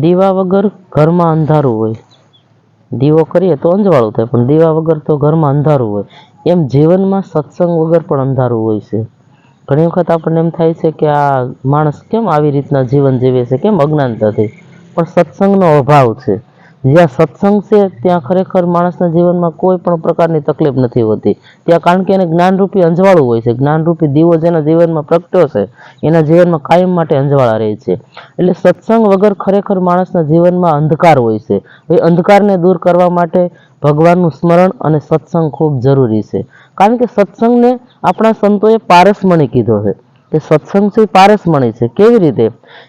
દીવા વગર ઘરમાં અંધારું હોય. દીવો કરીએ તો અંજવાળું થાય, પણ દીવા વગર તો ઘરમાં અંધારું હોય. એમ જીવનમાં સત્સંગ વગર પણ અંધારું હોય છે. ઘણી વખત આપણને એમ થાય છે કે આ માણસ કેમ આવી રીતના જીવન જીવે છે, કેમ અજ્ઞાનતાથી? પણ સત્સંગનો અભાવ છે. જ્યાં સત્સંગ છે, ત્યાં ખરેખર માણસના જીવનમાં કોઈ પણ પ્રકારની તકલીફ નથી હોતી. ત્યાં કારણ કે એને જ્ઞાનરૂપી અંજવાળું હોય છે. જ્ઞાનરૂપી દીવો જેના જીવનમાં પ્રગટ્યો છે, એના જીવનમાં કાયમ માટે અંજવાળા રહે છે. એટલે સત્સંગ વગર ખરેખર માણસના જીવનમાં અંધકાર હોય છે. એ અંધકારને દૂર કરવા માટે ભગવાનનું સ્મરણ અને સત્સંગ ખૂબ જરૂરી છે. કારણ કે સત્સંગને આપણા સંતોએ પારસમણી કીધો છે. કે સત્સંગ છે પારસમણી છે. કેવી રીતે?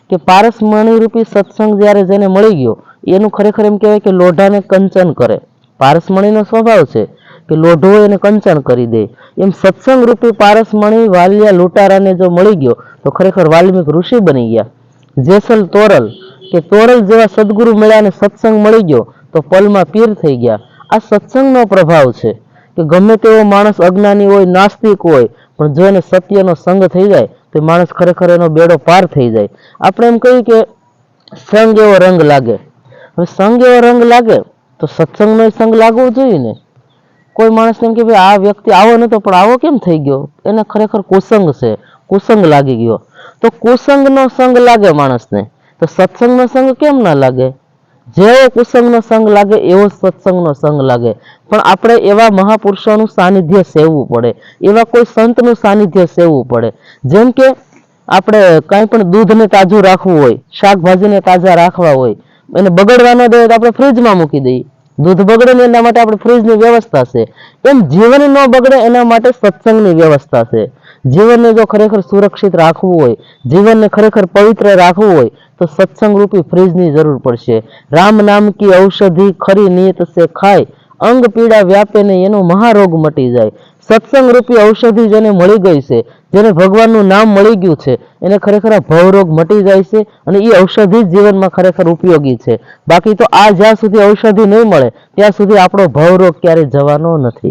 કે પારસમણી રૂપી સત્સંગ જ્યારે જેને મળી ગયો એનું ખરેખર એમ કહેવાય કે લોઢાને કંચન કરે. પારસમણીનો સ્વભાવ છે કે લોઢો એને કંચન કરી દે. એમ સત્સંગ રૂપી પારસમણી વાલિયા લૂંટારાને જો મળી ગયો, તો ખરેખર વાલ્મિક ઋષિ બની ગયા. જેસલ તોરલ કે તોરલ જેવા સદગુરુ મળ્યા સત્સંગ મળી ગયો, તો પલમાં પીર થઈ ગયા. આ સત્સંગનો પ્રભાવ છે કે ગમે તેવો માણસ અજ્ઞાની હોય, નાસ્તિક હોય, પણ જો એને સત્યનો સંગ થઈ જાય, તો માણસ ખરેખર એનો બેડો પાર થઈ જાય. આપણે એમ કહીએ કે સંગ એવો રંગ લાગે. હવે સંગ એવો રંગ લાગે, તો સત્સંગનો સંગ લાગવો જોઈએ ને. કોઈ માણસ એમ કે ભાઈ આ વ્યક્તિ આવો નતો પણ આવો કેમ થઈ ગયો? એને ખરેખર કુસંગ છે, કુસંગ લાગી ગયો. તો કુસંગનો સંગ લાગે માણસને. તો સત્સંગનો સંગ કેમ ના લાગે? જેવો કુસંગનો સંગ લાગે, એવો સત્સંગનો સંગ લાગે. પણ આપણે એવા મહાપુરુષોનું સાનિધ્ય સેવવું પડે. એવા કોઈ સંતનું સાનિધ્ય સેવવું પડે. જેમ કે આપણે કાંઈ પણ દૂધને તાજું રાખવું હોય, શાકભાજીને તાજા રાખવા હોય એને બગડવા ન દઈએ તો આપણે ફ્રીજમાં મૂકી દઈએ. દૂધ બગડે ને એના માટે આપણે ફ્રીજની વ્યવસ્થા છે. એમ જીવન ન બગડે એના માટે સત્સંગની વ્યવસ્થા છે. જીવનને જો ખરેખર સુરક્ષિત રાખવું હોય, જીવનને ખરેખર પવિત્ર રાખવું હોય, તો સત્સંગ રૂપી ફ્રીજની જરૂર પડશે. રામ નામ કી ઔષધિ ખરી નિયત સે ખાય. અંગ પીડા વ્યાપે નહીં, એનો મહારોગ મટી જાય. સત્સંગ રૂપી ઔષધિ જેને મળી ગઈ છે, જેને ભગવાનનું નામ મળી ગયું છે, એને ખરેખર આ ભવરોગ મટી જાય છે અને એ ઔષધિ જ જીવનમાં ખરેખર ઉપયોગી છે. બાકી તો આ જ્યાં સુધી ઔષધિ નહીં મળે, ત્યાં સુધી આપણો ભવરોગ ક્યારેય જવાનો નથી.